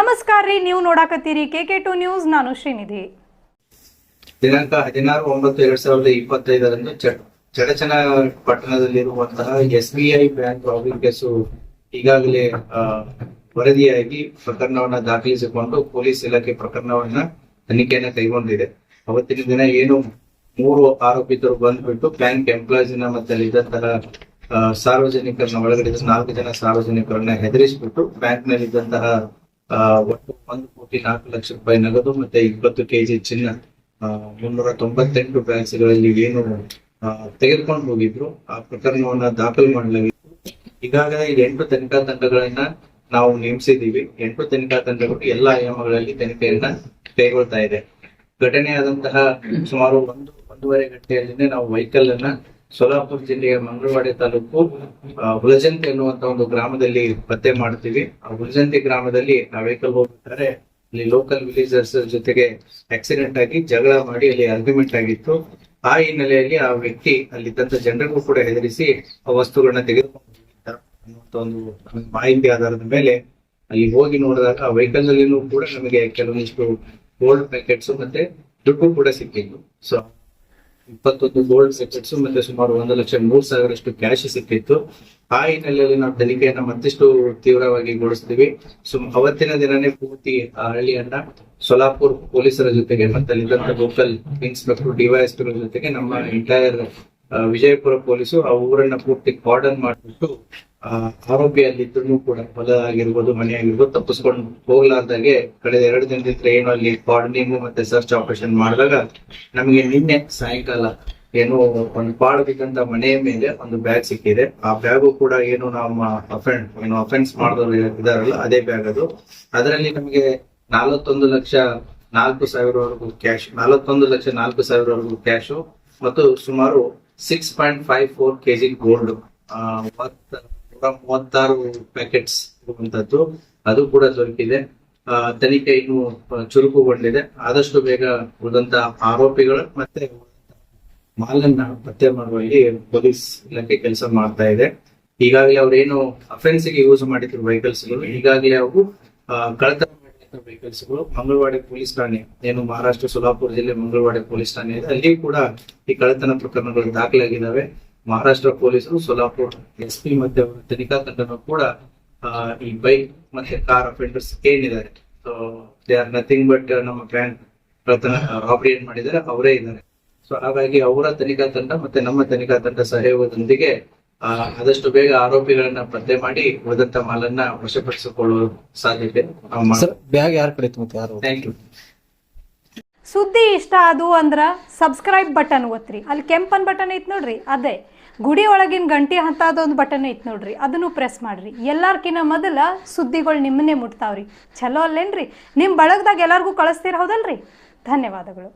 ನಮಸ್ಕಾರ ರೀ ನೀವು ನೋಡಾಕತ್ತೀರಿ ಕೆ ಕೆ ಟು ನ್ಯೂಸ್ ನಾನು ಶ್ರೀನಿಧಿ. ದಿನಾಂಕ ಹದಿನಾರು ಒಂಬತ್ತು ಎರಡ್ ಸಾವಿರದ ಇಪ್ಪತ್ತೈದರಂದು ಚಡಚನ ಪಟ್ಟಣದಲ್ಲಿರುವಂತಹ S B I bank robbing case ಈಗಾಗಲೇ ವರದಿಯಾಗಿ ಪ್ರಕರಣವನ್ನ ದಾಖಲಿಸಿಕೊಂಡು ಪೊಲೀಸ್ ಇಲಾಖೆ ಪ್ರಕರಣವನ್ನ ತನಿಖೆಯನ್ನ ಕೈಗೊಂಡಿದೆ. ಅವತ್ತಿನ ದಿನ ಏನು ಮೂರು ಆರೋಪಿತರು ಬಂದ್ಬಿಟ್ಟು ಬ್ಯಾಂಕ್ ಎಂಪ್ಲಾಯೀಸ್ನ ಮತ್ತೆ ಇದ್ದಂತಹ ಸಾರ್ವಜನಿಕರನ್ನ ಒಳಗಡೆ ನಾಲ್ಕು ಜನ ಸಾರ್ವಜನಿಕರನ್ನ ಹೆದರಿಸಿಬಿಟ್ಟು ಬ್ಯಾಂಕ್ನಲ್ಲಿ ಇದ್ದಂತಹ ಆ, ಒಟ್ಟು ಒಂದು ಕೋಟಿ ನಾಲ್ಕು ಲಕ್ಷ ರೂಪಾಯಿ ನಗದು ಮತ್ತೆ ಇಪ್ಪತ್ತು ಕೆಜಿ ಚಿನ್ನ ಮುನ್ನೂರ ತೊಂಬತ್ತೆಂಟು ಬ್ಯಾಗ್ಸ್ಗಳಲ್ಲಿ ಏನು ತೆಗೆದುಕೊಂಡು ಹೋಗಿದ್ರು. ಆ ಪ್ರಕರಣವನ್ನ ದಾಖಲು ಮಾಡಲಾಗಿತ್ತು. ಈಗಾಗಲೇ ಎಂಟು ತನಿಖಾ ತಂಡಗಳನ್ನ ನಾವು ನೇಮಿಸಿದ್ದೀವಿ. ಎಂಟು ತನಿಖಾ ತಂಡಗಳು ಎಲ್ಲಾ ಆಯಾಮಗಳಲ್ಲಿ ತನಿಖೆಯನ್ನ ಕೈಗೊಳ್ತಾ ಇದೆ. ಘಟನೆಯಾದಂತಹ ಸುಮಾರು ಒಂದು, ಒಂದೂವರೆ ಗಂಟೆಯಲ್ಲಿನೇ ನಾವು ವೆಹಿಕಲ್ ಅನ್ನ ಸೋಲಾಪುರ ಜಿಲ್ಲೆಯ ಮಂಗಳವಾಡಿ ತಾಲೂಕು ಹುಲಜಂತಿ ಎನ್ನುವಂತ ಒಂದು ಗ್ರಾಮದಲ್ಲಿ ಪತ್ತೆ ಮಾಡ್ತೀವಿ ಆ ಹುಲಜಂತಿ ಗ್ರಾಮದಲ್ಲಿ ಆ ವೆಹಿಕಲ್ ಹೋಗ್ಬೇಕಾದ್ರೆ ಅಲ್ಲಿ ಲೋಕಲ್ ವಿಲೇಜರ್ಸ್ ಜೊತೆಗೆ ಆಕ್ಸಿಡೆಂಟ್ ಆಗಿ ಜಗಳ ಮಾಡಿ ಅಲ್ಲಿ ಆರ್ಗ್ಯುಮೆಂಟ್ ಆಗಿತ್ತು. ಆ ಹಿನ್ನೆಲೆಯಲ್ಲಿ ಆ ವ್ಯಕ್ತಿ ಅಲ್ಲಿದ್ದಂತ ಜನರಿಗೂ ಕೂಡ ಹೆದರಿಸಿ ಆ ವಸ್ತುಗಳನ್ನ ತೆಗೆದುಕೊಂಡು ಒಂದು ಮಾಹಿತಿ ಆಧಾರದ ಮೇಲೆ ಅಲ್ಲಿ ಹೋಗಿ ನೋಡಿದಾಗ ಆ ವೆಹಿಕಲ್ ನಲ್ಲಿನೂ ಕೂಡ ನಮಗೆ ಕೆಲವೊಂದಿಷ್ಟು ಗೋಲ್ಡ್ ಪ್ಯಾಕೆಟ್ಸ್ ಮತ್ತೆ ದುಡ್ಡು ಕೂಡ ಸಿಕ್ಕಿದ್ದು ಸೊ ಇಪ್ಪತ್ತೊಂದು ಗೋಲ್ಡ್ ಸೆಕ್ಸ್ ಮತ್ತೆ ಸುಮಾರು ಒಂದು ಲಕ್ಷ ಮೂರ್ ಸಾವಿರಷ್ಟು ಕ್ಯಾಶ್ ಸಿಕ್ಕಿತ್ತು. ಆ ಹಿನ್ನೆಲೆಯಲ್ಲಿ ನಾವು ತನಿಖೆಯನ್ನ ಮತ್ತಷ್ಟು ತೀವ್ರವಾಗಿ ಗೊಳಿಸ್ತೀವಿ ಸೊ, ಅವತ್ತಿನ ದಿನನೇ ಪೂರ್ತಿ ಆ ಹಳ್ಳಿಯನ್ನ ಸೊಲಾಪುರ್ ಪೊಲೀಸರ ಜೊತೆಗೆ ಮತ್ತೆ ಅಲ್ಲಿದ್ದಂತ ಲೋಕಲ್ ಇನ್ಸ್ಪೆಕ್ಟರ್ ಡಿವೈಎಸ್ಪಿಗಳ ಜೊತೆಗೆ ನಮ್ಮ ಎಂಟೈರ್ ವಿಜಯಪುರ ಪೊಲೀಸು ಆ ಊರನ್ನ ಪೂರ್ತಿ ಕಾರ್ಡನ್ ಮಾಡಿಬಿಟ್ಟು ಆರೋಪಿ ಕೂಡ ಹೊಲ ಆಗಿರ್ಬೋದು ಮನೆ ಆಗಿರ್ಬೋದು ತಪ್ಪಿಸ್ಕೊಂಡು ಹೋಗ್ಲಾರ್ದಾಗೆ ಕಳೆದ ಎರಡು ದಿನದಿಂದ ಏನು ಅಲ್ಲಿ ಕಾರ್ಡನಿಂಗ್ ಮತ್ತೆ ಸರ್ಚ್ ಆಪರೇಷನ್ ಮಾಡಿದಾಗ ನಮಗೆ ನಿನ್ನೆ ಸಾಯಂಕಾಲ ಏನು ಒಂದು ಪಾಳು ಬಿದ್ದಂತ ಮನೆಯ ಮೇಲೆ ಒಂದು ಬ್ಯಾಗ್ ಸಿಕ್ಕಿದೆ. ಆ ಬ್ಯಾಗು ಕೂಡ ಏನು ನಮ್ಮ ಅಫೆಂಡ್ ಏನು ಅಫೆನ್ಸ್ ಮಾಡಿದವರು ಇದಾರಲ್ಲ ಅದೇ ಬ್ಯಾಗ್ ಅದು. ಅದರಲ್ಲಿ ನಮಗೆ ನಲವತ್ತೊಂದು ಲಕ್ಷ ನಾಲ್ಕು ಸಾವಿರವರೆಗೂ ಕ್ಯಾಶ್ ನಲವತ್ತೊಂದು ಲಕ್ಷ ನಾಲ್ಕು ಸಾವಿರವರೆಗೂ ಕ್ಯಾಶು ಮತ್ತು ಸುಮಾರು six point five four KG gold ನೂರ ಮೂವತ್ತಾರು ಪ್ಯಾಕೆಟ್ಸ್ ಇರುವಂತದ್ದು. ಅದು ಕೂಡ ದೊರಕಿದೆ. ತನಿಖೆ ಇನ್ನು ಚುರುಕುಗೊಂಡಿದೆ. ಆದಷ್ಟು ಬೇಗ ಉಳಿದಂತ ಆರೋಪಿಗಳು ಮತ್ತೆ ಮಾಲನ್ನ ಪತ್ತೆ ಮಾಡುವಲ್ಲಿ ಪೊಲೀಸ್ ಇಲಾಖೆ ಕೆಲಸ ಮಾಡ್ತಾ ಇದೆ. ಈಗಾಗಲೇ ಅವ್ರೇನು ಅಫೆನ್ಸ್ಗೆ ಯೂಸ್ ಮಾಡಿದ್ರು ವೆಹಿಕಲ್ಸ್ಗಳು ಈಗಾಗಲೇ ಅವರು ಆ, ಕಳ್ಳತನ ಮಾಡಿದಂತ ವೆಹಿಕಲ್ಸ್ಗಳು ಮಂಗಳವಾಡಿ ಪೊಲೀಸ್ ಠಾಣೆ, ಏನು ಮಹಾರಾಷ್ಟ್ರ ಸೋಲಾಪುರ ಜಿಲ್ಲೆ ಮಂಗಳವಾಡಿ ಪೊಲೀಸ್ ಠಾಣೆ ಇದೆ ಅಲ್ಲಿ ಕೂಡ ಈ ಕಳ್ಳತನ ಪ್ರಕರಣಗಳು ದಾಖಲಾಗಿದ್ದಾವೆ. ಮಹಾರಾಷ್ಟ್ರ ಪೊಲೀಸರು ಸೋಲಾಪುರ ಎಸ್ ಪಿ ಮತ್ತೆ ಅವರ ತನಿಖಾ ತಂಡನು ಕೂಡ ಈ ಬೈಕ್ ಮತ್ತೆ ಕಾರ್ ಅಫೆಂಡರ್ಸ್ ಏನಿದ್ದಾರೆ so they are nothing but ನಮ್ಮ ಬ್ಯಾಂಕ್ ಕಳ್ಳತನ ರಾಬರಿ ಏನ್ ಮಾಡಿದ್ದಾರೆ, ಅವರೇ ಇದ್ದಾರೆ. ಸೊ ಹಾಗಾಗಿ ಅವರ ತನಿಖಾ ತಂಡ ಮತ್ತೆ ನಮ್ಮ ತನಿಖಾ ತಂಡ ಸಹಯೋಗದೊಂದಿಗೆ ಆದಷ್ಟು ಬೇಗ ಆರೋಪಿಗಳನ್ನ ಪತ್ತೆ ಮಾಡಿ ಉಳಿದಂತ ಮಾಲನ್ನ ವಶಪಡಿಸಿಕೊಳ್ಳುವ ಸಾಧ್ಯತೆ ಬ್ಯಾಗ್ ಯಾರ ಕಡೆ ಥ್ಯಾಂಕ್ ಯು ಸುದ್ದಿ ಇಷ್ಟ ಅದು ಅಂದ್ರ ಸಬ್ಸ್ಕ್ರೈಬ್ ಬಟನ್ ಒತ್ರಿ. ಅಲ್ಲಿ ಕೆಂಪನ್ ಬಟನ್ ಐತ್ ನೋಡ್ರಿ ಅದೇ. ಗುಡಿ ಒಳಗಿನ ಗಂಟೆ ಹಂತಾದೊಂದು ಬಟನ್ ಐತ್ ನೋಡ್ರಿ ಅದನ್ನು ಪ್ರೆಸ್ ಮಾಡ್ರಿ. ಎಲ್ಲಾರ್ಕಿನ ಮೊದಲ ಸುದ್ದಿಗಳು ನಿಮ್ಮನ್ನೇ ಮುಟ್ತಾವ್ರಿ. ಚಲೋ ಅಲ್ಲೇನ್ರಿ? ನಿಮ್ಮ ಬಳಗದಾಗ ಎಲ್ಲಾರ್ಗೂ ಕಳಿಸ್ತೀರ ಹೌದಲ್ರಿ? ಧನ್ಯವಾದಗಳು.